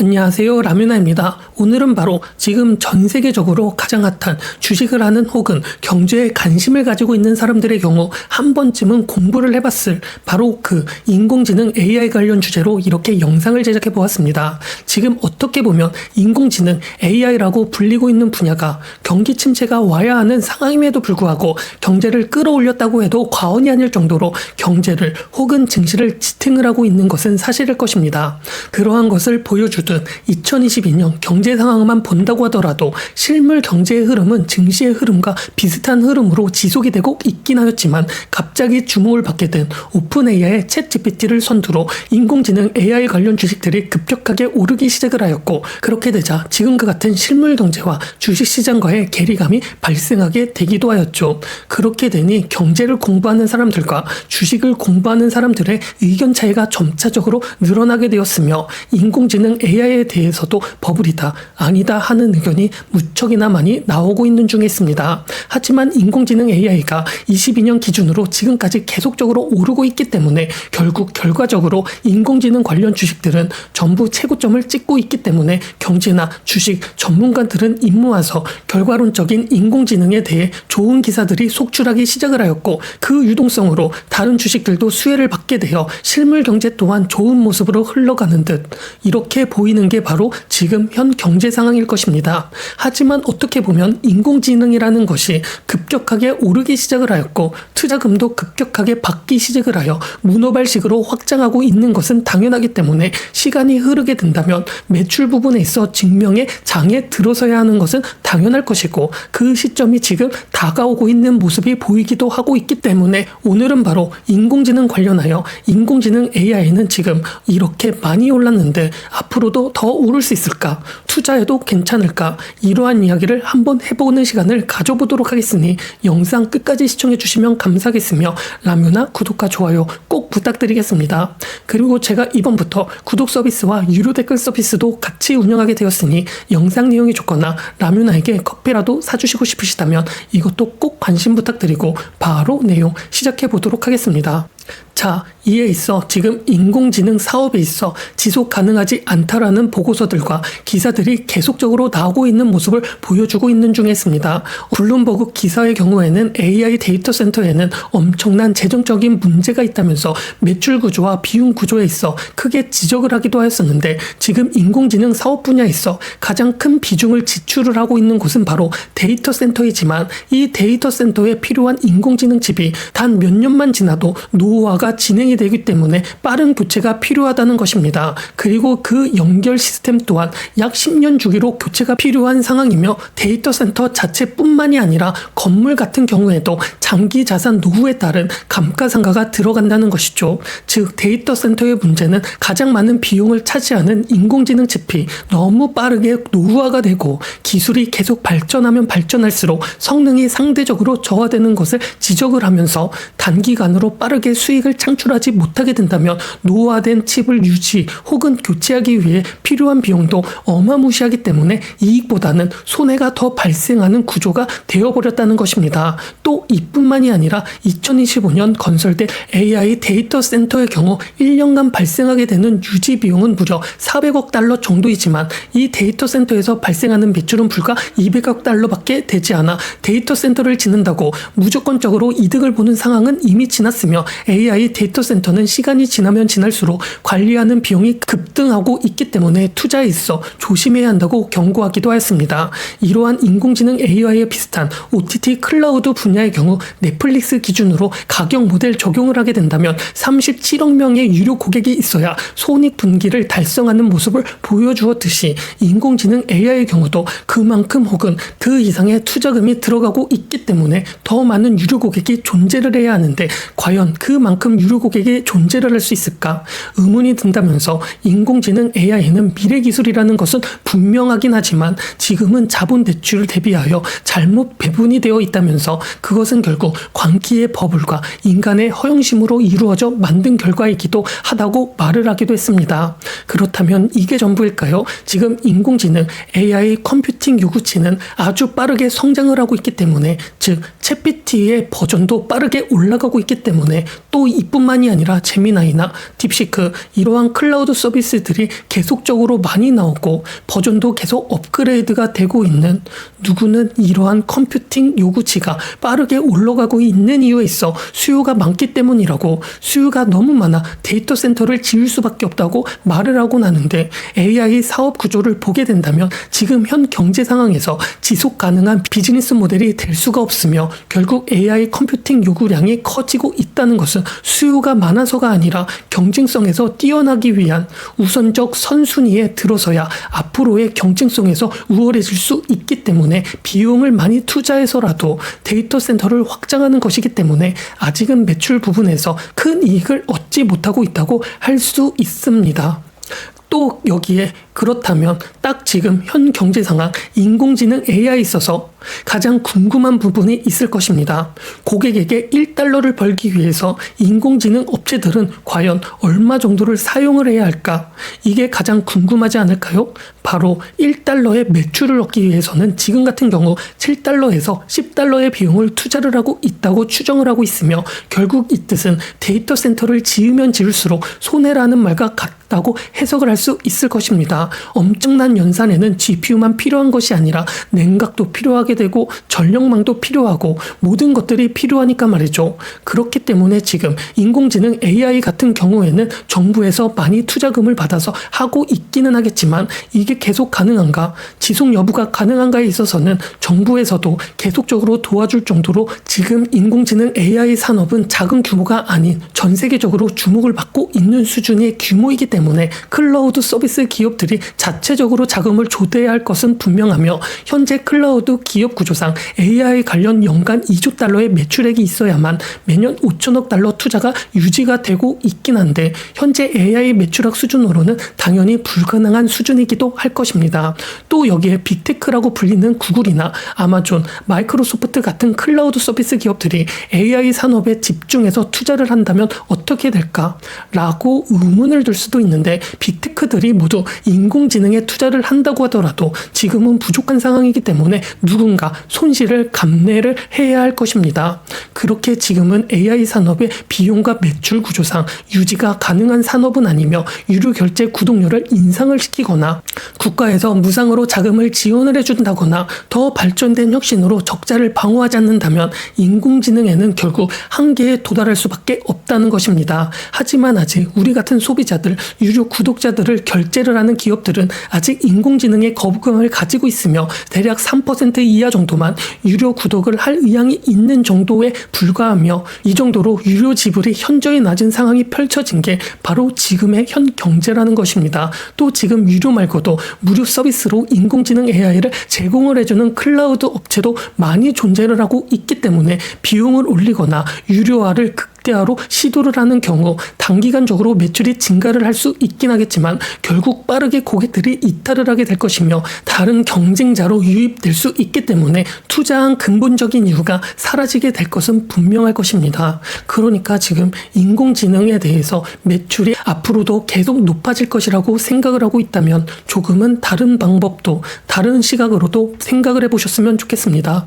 안녕하세요. 라뮤나입니다. 오늘은 바로 지금 전 세계적으로 가장 핫한 주식을 하는 혹은 경제에 관심을 가지고 있는 사람들의 경우 한 번쯤은 공부를 해봤을 바로 그 인공지능 AI 관련 주제로 이렇게 영상을 제작해 보았습니다. 지금 어떻게 보면 인공지능 AI라고 불리고 있는 분야가 경기 침체가 와야 하는 상황임에도 불구하고 경제를 끌어올렸다고 해도 과언이 아닐 정도로 경제를 혹은 증시를 지탱을 하고 있는 것은 사실일 것입니다. 그러한 것을 보여주 듯 2022년 경제 상황만 본다고 하더라도 실물 경제의 흐름은 증시의 흐름과 비슷한 흐름으로 지속이 되고 있긴 하였지만 갑자기 주목을 받게 된 오픈 AI의 챗 GPT를 선두로 인공지능 AI 관련 주식들이 급격하게 오르기 시작을 하였고 그렇게 되자 지금과 같은 실물 경제와 주식 시장과의 괴리감이 발생하게 되기도 하였죠. 그렇게 되니 경제를 공부하는 사람들과 주식을 공부하는 사람들의 의견 차이가 점차적으로 늘어나게 되었으며 인공지능 AI 에 대해서도 버블이다, 아니다 하는 의견이 무척이나 많이 나오고 있는 중에 있습니다. 하지만 인공지능 AI가 22년 기준으로 지금까지 계속적으로 오르고 있기 때문에 결국 결과적으로 인공지능 관련 주식들은 전부 최고점을 찍고 있기 때문에 경제나 주식 전문가들은 입모아서 결과론적인 인공지능에 대해 좋은 기사들이 속출하기 시작을 하였고 그 유동성으로 다른 주식들도 수혜를 받게 되어 실물 경제 또한 좋은 모습으로 흘러가는 듯 이렇게 보이 는 게 바로 지금 현 경제 상황일 것입니다. 하지만 어떻게 보면 인공지능이라는 것이 급격하게 오르기 시작을 하였고 투자금도 급격하게 받기 시작을 하여 문어발식으로 확장하고 있는 것은 당연하기 때문에 시간이 흐르게 된다면 매출 부분에 있어 증명의 장에 들어서야 하는 것은 당연할 것이고 그 시점이 지금 다가오고 있는 모습이 보이기도 하고 있기 때문에 오늘은 바로 인공지능 관련하여 인공지능 AI는 지금 이렇게 많이 올랐는데 앞으로도 더 오를 수 있을까? 투자해도 괜찮을까? 이러한 이야기를 한번 해보는 시간을 가져보도록 하겠으니 영상 끝까지 시청해 주시면 감사하겠으며 라면나 구독과 좋아요 꼭 부탁드리겠습니다. 그리고 제가 이번부터 구독 서비스와 유료 댓글 서비스도 같이 운영하게 되었으니 영상 내용이 좋거나 라면나에게 커피라도 사주시고 싶으시다면 이것도 꼭 관심 부탁드리고 바로 내용 시작해 보도록 하겠습니다. 자, 이에 있어 지금 인공지능 사업에 있어 지속 가능하지 않다라는 보고서들과 기사들이 계속적으로 나오고 있는 모습을 보여주고 있는 중에 있습니다. 블룸버그 기사의 경우에는 AI 데이터 센터에는 엄청난 재정적인 문제가 있다면서 매출 구조와 비용 구조에 있어 크게 지적을 하기도 하였었는데 지금 인공지능 사업 분야에 있어 가장 큰 비중을 지출을 하고 있는 곳은 바로 데이터 센터이지만 이 데이터 센터에 필요한 인공지능 칩이 단 몇 년만 지나도 노후화가 진행이 되기 때문에 빠른 교체가 필요하다는 것입니다. 그리고 그 연결 시스템 또한 약 10년 주기로 교체가 필요한 상황이며 데이터 센터 자체뿐만이 아니라 건물 같은 경우에도 장기 자산 노후에 따른 감가상가가 들어간다는 것이죠. 즉 데이터 센터의 문제는 가장 많은 비용을 차지하는 인공지능 칩이 너무 빠르게 노후화가 되고 기술이 계속 발전하면 발전할수록 성능이 상대적으로 저하되는 것을 지적을 하면서 단기간으로 빠르게 수익을 창출하지 못하게 된다면 노후화된 칩을 유지 혹은 교체하기 위해 필요한 비용도 어마무시하기 때문에 이익보다는 손해가 더 발생하는 구조가 되어버렸다는 것입니다. 또 이뿐만이 아니라 2025년 건설된 AI 데이터 센터의 경우 1년간 발생하게 되는 유지 비용은 무려 400억 달러 정도이지만 이 데이터 센터에서 발생하는 매출은 불과 200억 달러밖에 되지 않아 데이터 센터를 짓는다고 무조건적으로 이득을 보는 상황은 이미 지났으며 AI 데이터 센터는 시간이 지나면 지날수록 관리하는 비용이 급등하고 있기 때문에 투자에 있어 조심해야 한다고 경고하기도 하였습니다. 이러한 인공지능 AI에 비슷한 OTT 클라우드 분야의 경우 넷플릭스 기준으로 가격 모델 적용을 하게 된다면 37억 명의 유료 고객이 있어야 손익 분기를 달성하는 모습을 보여주었듯이 인공지능 AI의 경우도 그만큼 혹은 그 이상의 투자금이 들어가고 있기 때문에 더 많은 유료 고객이 존재를 해야 하는데 과연 그만큼 유료 고객이 존재를 할 수 있을까 의문이 든다면서 인공지능 AI는 미래 기술이라는 것은 분명하긴 하지만 지금은 자본 대출을 대비하여 잘못 배분이 되어 있다면서 그것은 결국 광기의 버블과 인간의 허영심으로 이루어져 만든 결과이기도 하다고 말을 하기도 했습니다. 그렇다면 이게 전부일까요? 지금 인공지능 AI 컴퓨팅 요구치는 아주 빠르게 성장을 하고 있기 때문에 즉 챗PT의 버전도 빠르게 올라가고 있기 때문에 또 이뿐만이 아니라 제미나이나 딥시크 이러한 클라우드 서비스들이 계속적으로 많이 나오고 버전도 계속 업그레이드가 되고 있는 누구는 이러한 컴퓨팅 요구치가 빠르게 올라가고 있는 이유에 있어 수요가 많기 때문이라고 수요가 너무 많아 데이터 센터를 지을 수밖에 없다고 말을 하곤 하는데 AI 사업 구조를 보게 된다면 지금 현 경제 상황에서 지속 가능한 비즈니스 모델이 될 수가 없으며 결국 AI 컴퓨팅 요구량이 커지고 있다는 것은 수요가 많아서가 아니라 경쟁성에서 뛰어나기 위한 우선적 선순위에 들어서야 앞으로의 경쟁성에서 우월해질 수 있기 때문에 비용을 많이 투자해서라도 데이터 센터를 확장하는 것이기 때문에 아직은 매출 부분에서 큰 이익을 얻지 못하고 있다고 할 수 있습니다. 또 여기에 그렇다면 딱 지금 현 경제 상황 인공지능 AI에 있어서 가장 궁금한 부분이 있을 것입니다. 고객에게 1달러를 벌기 위해서 인공지능 업체들은 과연 얼마 정도를 사용을 해야 할까? 이게 가장 궁금하지 않을까요? 바로 1달러의 매출을 얻기 위해서는 지금 같은 경우 7달러에서 10달러의 비용을 투자를 하고 있다고 추정을 하고 있으며 결국 이 뜻은 데이터 센터를 지으면 지을수록 손해라는 말과 같다고 해석을 할 수 있을 것입니다. 엄청난 연산에는 GPU만 필요한 것이 아니라 냉각도 필요하게 되고 전력망도 필요하고 모든 것들이 필요하니까 말이죠. 그렇기 때문에 지금 인공지능 AI 같은 경우에는 정부에서 많이 투자금을 받아서 하고 있기는 하겠지만 이게 계속 가능한가? 지속 여부가 가능한가에 있어서는 정부에서도 계속적으로 도와줄 정도로 지금 인공지능 AI 산업은 작은 규모가 아닌 전 세계적으로 주목을 받고 있는 수준의 규모이기 때문에 클라우드 서비스 기업들이 자체적으로 자금을 조대해야 할 것은 분명하며 현재 클라우드 기업 구조상 AI 관련 연간 2조 달러의 매출액이 있어야만 매년 5천억 달러 투자가 유지가 되고 있긴 한데 현재 AI 매출액 수준으로는 당연히 불가능한 수준이기도 할 것입니다. 또 여기에 빅테크라고 불리는 구글이나 아마존, 마이크로소프트 같은 클라우드 서비스 기업들이 AI 산업에 집중해서 투자를 한다면 어떻게 될까? 라고 의문을 들 수도 있는데 빅테크들이 모두 인 공지능에 투자를 한다고 하더라도 지금은 부족한 상황이기 때문에 누군가 손실을 감내를 해야 할 것입니다. 그렇게 지금은 AI 산업의 비용과 매출 구조상 유지가 가능한 산업은 아니며 유료 결제 구독료를 인상을 시키거나 국가에서 무상으로 자금을 지원을 해준다거나 더 발전된 혁신으로 적자를 방어하지 않는다면 인공지능에는 결국 한계에 도달할 수밖에 없다는 것입니다. 하지만 아직 우리 같은 소비자들, 유료 구독자들을 결제를 하는 기 업들은 아직 인공지능의 거부감을 가지고 있으며 대략 3% 이하 정도만 유료 구독을 할 의향이 있는 정도에 불과하며 이 정도로 유료 지불이 현저히 낮은 상황이 펼쳐진 게 바로 지금의 현 경제라는 것입니다. 또 지금 유료 말고도 무료 서비스로 인공지능 AI를 제공을 해주는 클라우드 업체도 많이 존재를 하고 있기 때문에 비용을 올리거나 유료화를 극 극대화로 시도를 하는 경우 단기간적으로 매출이 증가를 할 수 있긴 하겠지만 결국 빠르게 고객들이 이탈을 하게 될 것이며 다른 경쟁자로 유입될 수 있기 때문에 투자한 근본적인 이유가 사라지게 될 것은 분명할 것입니다. 그러니까 지금 인공지능에 대해서 매출이 앞으로도 계속 높아질 것이라고 생각을 하고 있다면 조금은 다른 방법도 다른 시각으로도 생각을 해보셨으면 좋겠습니다.